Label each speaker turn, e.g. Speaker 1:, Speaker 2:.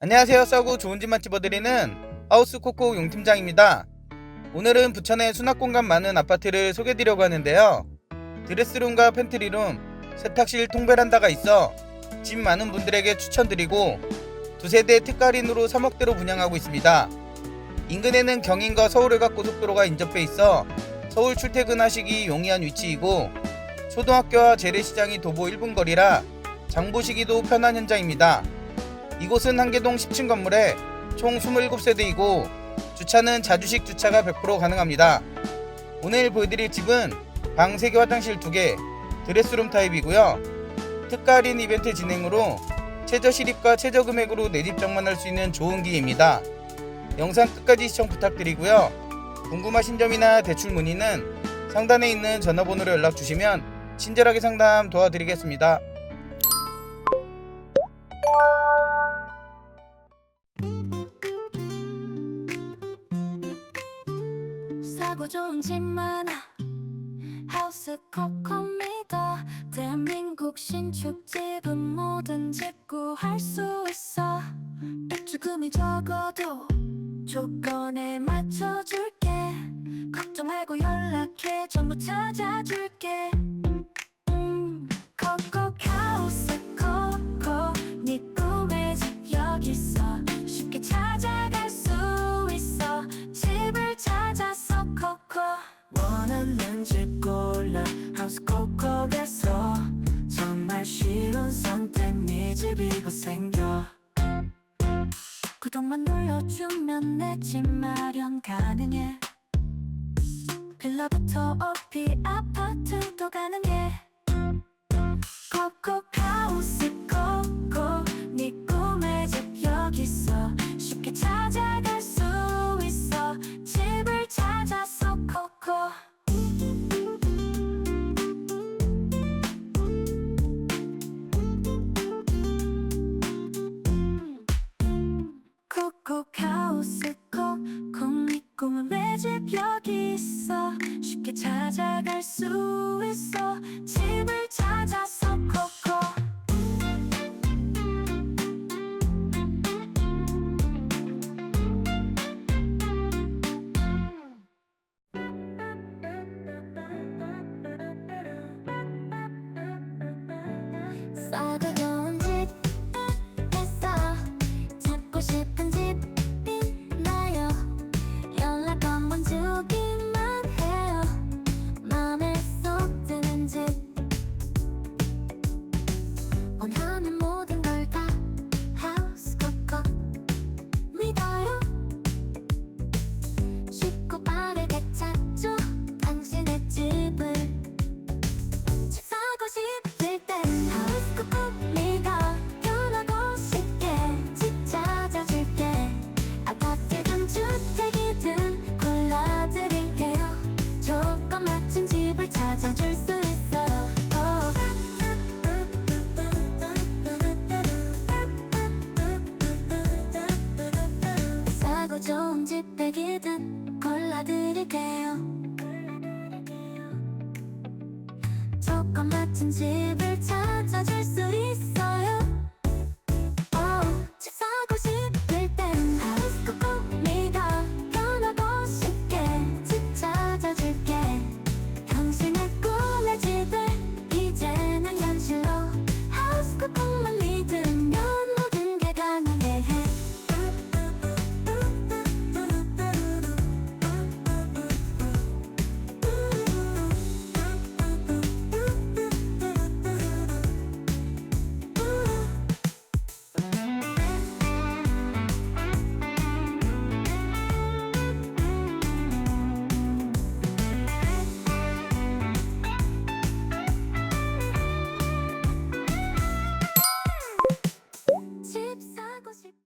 Speaker 1: 안녕하세요. 싸고 좋은 집만 집어드리는 하우스 코코 용팀장입니다. 오늘은 부천에 수납 공간 많은 아파트를 소개드리려고 하는데요. 드레스룸과 팬트리룸, 세탁실 통베란다가 있어 집 많은 분들에게 추천드리고 두세 대 특가린으로 3억대로 분양하고 있습니다. 인근에는 경인과 서울외곽 고속도로가 인접해 있어 서울 출퇴근하시기 용이한 위치이고 초등학교와 재래시장이 도보 1분 거리라 장보시기도 편한 현장입니다. 이곳은 한계동 10층 건물에 총 27세대이고 주차는 자주식 주차가 100% 가능합니다. 오늘 보여드릴 집은 방 3개 화장실 2개 드레스룸 타입이고요. 특가 할인 이벤트 진행으로 최저 실입과 최저 금액으로 내 집 장만할 수 있는 좋은 기회입니다. 영상 끝까지 시청 부탁드리고요. 궁금하신 점이나 대출 문의는 상단에 있는 전화번호로 연락 주시면 친절하게 상담 도와드리겠습니다.
Speaker 2: 사고 좋은 집 많아. 하우스 코코미다 대한민국 신축집은 집 구할 수 있어. 입주금이 적어도 조건에 맞춰줄게. 걱정 말고 연락해. 전부 찾아줄게
Speaker 3: 생겨.
Speaker 2: 구독만 눌러주면 내 집 마련 가능해. 빌라부터 어피 아파트도 가능해. 코코 하우스 코코 하우스 코코 네 꿈은 내집 여기 있어. 쉽게 찾아갈 수 있어. 집을 찾아서 코코. 좋은 집 있어. 찾고 싶 찾아줄 수 있어요 싸고 좋은 집 백이든 골라드릴게요. 조건 맞춘 집을 찾아줄 수 Come on.